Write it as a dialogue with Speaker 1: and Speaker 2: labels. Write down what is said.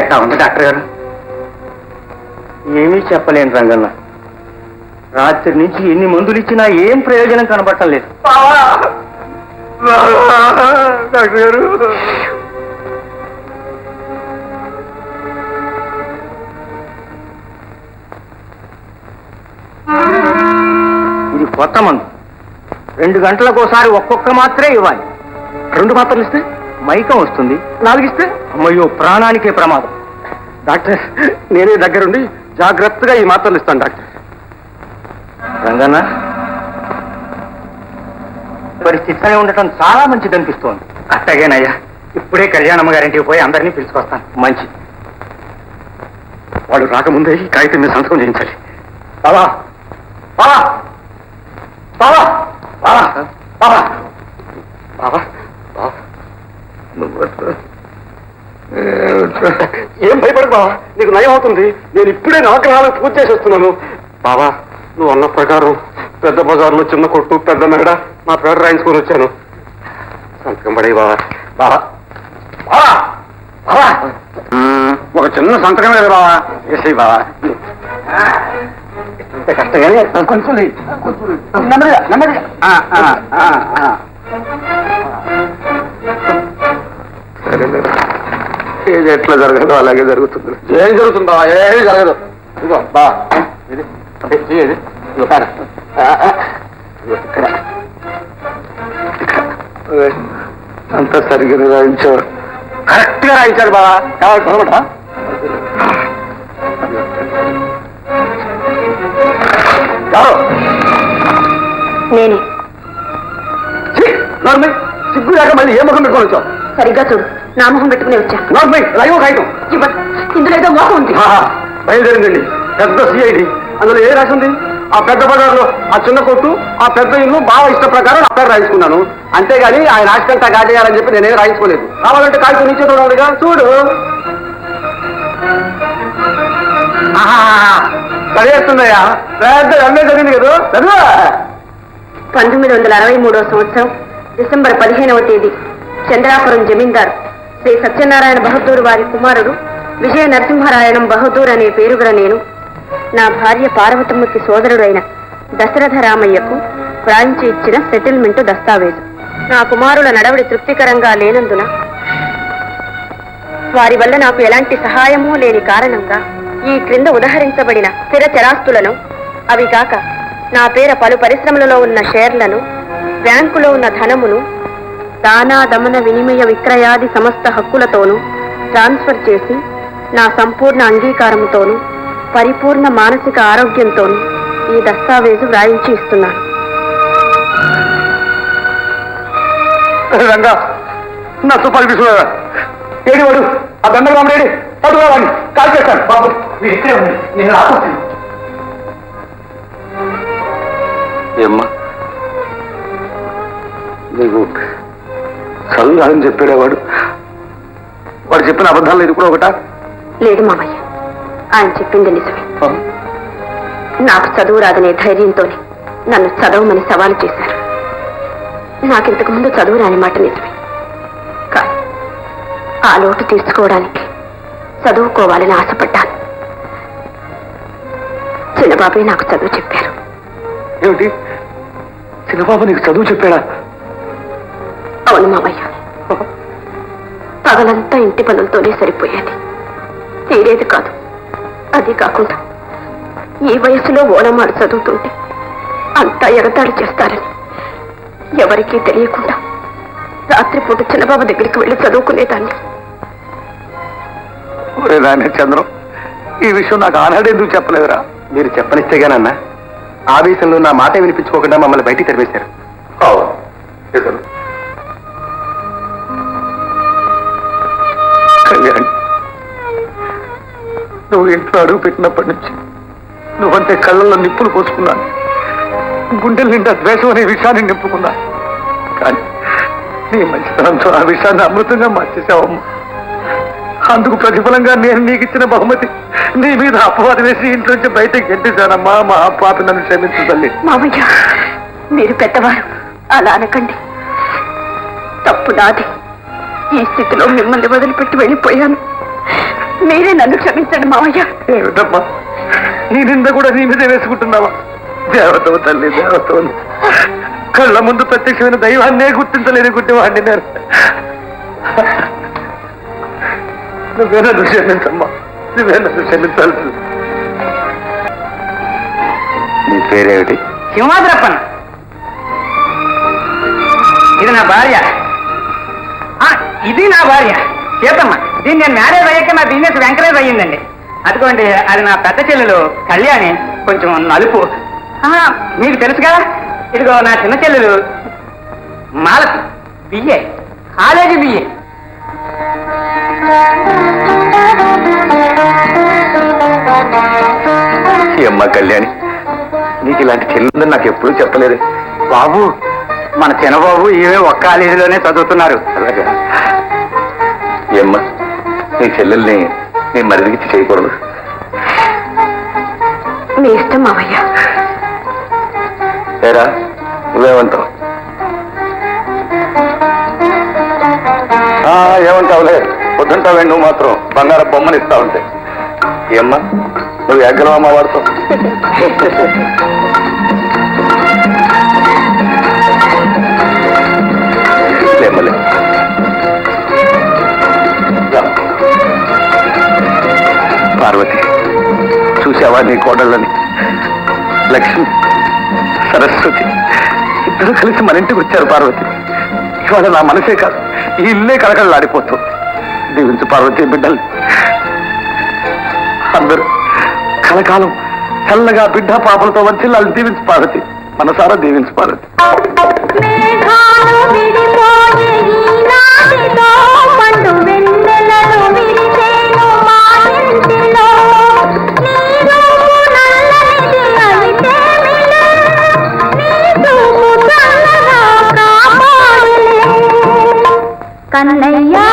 Speaker 1: ఎట్లా ఉంది డాక్టర్ గారు? ఏమీ చెప్పలేను రంగన్న. రాత్రి నుంచి ఎన్ని మందులు ఇచ్చినా ఏం ప్రయోజనం కనబడటం లేదు. డాక్టర్ గారు! ఇది కొత్త మందు. రెండు గంటలకు ఒకసారి ఒక్కొక్క మాత్రే ఇవ్వాలి. రెండు మాత్రలు ఇస్తే మైకం వస్తుంది. నాలుగిస్తే అమ్మయ్యో ప్రాణానికే ప్రమాదం. డాక్టర్ నేనే దగ్గరుండి జాగ్రత్తగా ఈ మాత్రలు ఇస్తాను డాక్టర్. రంగన్న పరిస్థితినే ఉండటం చాలా మంచిది అనిపిస్తోంది. అట్టగేనయ్యా ఇప్పుడే కళ్యాణమ్మ గారింటికి పోయి అందరినీ పిలుచుకొస్తాను. మంచి. వాడు రాకముందే ఈ కాగితం మీద సంతకం చేయించాలి. బావా బావా బావా బావా బావా బావా బావా నువ్వు ఏం భయపడకు బావా నీకు నయం అవుతుంది. నేను ఇప్పుడే నవగ్రహాలకు పూజ చేసి వస్తున్నాను బావా నువ్వు అన్న ప్రకారం పెద్ద బజార్లో చిన్న కొట్టు పెద్ద మెడ నా పేరు రాయించుకొని వచ్చాను. సంతకం పడే బావా బావా ఒక చిన్న సంతకం లేదు బావా ఎస్ఐ బావా కొంచెం. నెమ్మదిగా నెమ్మదిగా. సరేలే. ఏది ఎట్లా జరగదు అలాగే జరుగుతుంది. ఏం జరుగుతుందా ఏమి జరగదు. ఇదిగో బా. ఇది ఇది. అంతా సరిగ్గా రాయించారు కరెక్ట్గా రాయించారు బాగా కావాలి చదవట
Speaker 2: నేనే
Speaker 1: సిగ్గు లేక మళ్ళీ ఏ ముఖం పెట్టుకొని వచ్చావు?
Speaker 2: సరిగ్గా చూడు. నా మొహం పెట్టుకుని వచ్చా. ఇందులో ఏదో మోహం ఉంది.
Speaker 1: బయలుదేరిందండి. పెద్ద సిఐడి అందులో ఏ రాసి ఉంది? ఆ పెద్ద బజార్లో ఆ చిన్న కొట్టు ఆ పెద్ద ఇల్లు బాగా ఇష్ట ప్రకారం నా పేరు రాయించుకున్నాను. అంతేగాని ఆయన రాసికంతా కాజేయాలని చెప్పి నేనేం రాయించుకోలేదు. కావాలంటే కాగితం నుంచి చూడాలిగా చూడు. ఆహా, చదివేస్తుందయ్యా పెద్ద ఎంఏ చదివింది కదా? చదువు?
Speaker 2: పంతొమ్మిది వందల అరవై మూడవ సంవత్సరం డిసెంబర్ పదిహేనవ తేదీ. చంద్రాపురం జమీందార్ శ్రీ సత్యనారాయణ బహదూర్ వారి కుమారుడు విజయ నరసింహరాయణం బహదూర్ అనే పేరు నేను నా భార్య పార్వతమ్మకి సోదరుడైన దశరథ రామయ్యకు వ్రాయించి ఇచ్చిన సెటిల్మెంట్ దస్తావేజు. నా కుమారుల నడవడి తృప్తికరంగా లేనందున వారి వల్ల నాకు ఎలాంటి సహాయమూ లేని కారణంగా ఈ క్రింద ఉదహరించబడిన స్థిర చరాస్తులను అవి కాక నా పేర పలు పరిశ్రమలలో ఉన్న షేర్లను బ్యాంకులో ఉన్న ధనమును దానా దమన వినిమయ విక్రయాది సమస్త హక్కులతోనూ ట్రాన్స్ఫర్ చేసి నా సంపూర్ణ అంగీకారంతోనూ పరిపూర్ణ మానసిక ఆరోగ్యంతోనూ ఈ దస్తావేజు వ్రాయించి ఇస్తున్నాను.
Speaker 1: రంగా నా తుపాకి తీసుకురా ఏడి వాడు? ఆ దండలు రామడేడి పట్టుకురా వాడిని. కాల్ చేస్తాను. బాబు మీరు ఇక్కడే ఉంది నేను రాకొస్తాను ఏమ్మా? నీకు చదువు రాదని చెప్పాడే వాడు. వాడు చెప్పిన అబద్ధాలు ఇది కూడా ఒకటా?
Speaker 2: లేదు మామయ్య. ఆయన చెప్పింది నిజమే. నాకు చదువు రాదనే ధైర్యంతోనే నన్ను చదవమని సవాలు చేశారు. నాకింతకు ముందు చదువు రాని మాట నిజమే. కానీ ఆ లోటు తీర్చుకోవడానికి చదువుకోవాలని ఆశపడ్డాను. చిన్నబాబే నాకు చదువు చెప్పారు.
Speaker 1: ఏమిటి? చిన్నబాబు నీకు చదువు చెప్పాడా?
Speaker 2: అవును మామయ్య. పగలంతా ఇంటి పనులతోనే సరిపోయేది. తీరేది కాదు. అది కాకుండా ఈ వయసులో ఓనమాడు చదువుతుంటే అంతా ఎగతాళి చేస్తారని ఎవరికీ తెలియకుండా రాత్రిపూట చిన్నబాబు దగ్గరికి వెళ్ళి చదువుకునేదాన్ని.
Speaker 1: చంద్రం ఈ విషయం నాకు ఆనాడు ఎందుకు చెప్పలేదురా? మీరు చెప్పనిస్తేగానన్నా ఆవేశంలో నా మాట వినిపించుకోకుండా మమ్మల్ని బయటికి తెరిపేశారు కళ్యాణి. నువ్వు ఇంట్లో అడుగు పెట్టినప్పటి నుంచి నువ్వంటే కళ్ళల్లో నిప్పులు పోసుకున్నాను. గుండెల నిండా ద్వేషం అనే విషయాన్ని నింపుకున్నా కానీ నీ మంచితనంతో ఆ విషయాన్ని అమృతంగా మార్చేసావమ్మా అందుకు ప్రతిఫలంగా నేను నీకు ఇచ్చిన బహుమతి నీ మీద అపవాదం వేసి ఇంట్లోంచి బయటకు గెంటేశానమ్మా మా పాప నన్ను క్షమించు తల్లి.
Speaker 2: మామయ్య మీరు పెద్దవారు. అలా అనకండి. తప్పు నాది. ఈ స్థితిలో మిమ్మల్ని వదిలిపెట్టి వెళ్ళిపోయాను. మీరే నన్ను క్షమించండి మావయ్య.
Speaker 1: ఏమిటమ్మా? ఈ నింద కూడా నీ మీదే వేసుకుంటున్నావా? దేవతవు తల్లి దేవతవు. కళ్ళ ముందు ప్రత్యక్షమైన దైవాన్నే గుర్తించలేని గుడ్డివాడిని నేను. నువ్వే నన్ను క్షమించమ్మా. నువ్వే నన్ను క్షమించాలి. నీ పేరేమిటి?
Speaker 3: సింహాద్రప్పన్. ఇది నా భార్య. ఇది నా భార్య. సీతమ్మ. దీన్ని నేను మ్యారేజ్ అయ్యాక నా బిజినెస్ ఎంకరేజ్ అయ్యిందండి. అదిగోండి అది నా పెద్ద చెల్లెలు కళ్యాణి. కొంచెం నలుపు. ఆ, మీకు తెలుసు కదా? ఇదిగో నా చిన్న చెల్లెలు మాలతి. బిఏ. College BA.
Speaker 1: అమ్మ కళ్యాణి నీకు ఇలాంటి చెల్లిందని నాకు ఎప్పుడూ చెప్పలేదు.
Speaker 3: బాబు మన చిన్నబాబు ఈమె ఒక్క కాలేజీలోనే చదువుతున్నారు.
Speaker 1: అలాగా? ఈ అమ్మ? నీ చెల్లెల్ని నీ మరిదికి చేయకూడదు.
Speaker 2: మీ ఇష్టం మావయ్య.
Speaker 1: ఏరా నువ్వేమంటావు? ఆ, ఏమంటావులే? పొద్దుంటావే నువ్వు మాత్రం. బంగారం బొమ్మని ఇస్తా ఉంటే. ఏమ్మా నువ్వు ఎగ్గలవమ్మా వాడుతావు. లేమ్మలే పార్వతి. చూసావా నీ కోడళ్ళని? లక్ష్మి సరస్వతి ఇద్దరు కలిసి మన ఇంటికి వచ్చారు పార్వతి. ఇవాళ నా మనసే కాదు ఈ ఇల్లే కలకలలాడిపోతుంది దీవించు పార్వతి బిడ్డల్ని. అందరూ కలకాలం చల్లగా బిడ్డ పాపలతో వచ్చి వాళ్ళు దీవించు పార్వతి. మనసారా దీవించు పార్వతి.
Speaker 2: கண்ணையா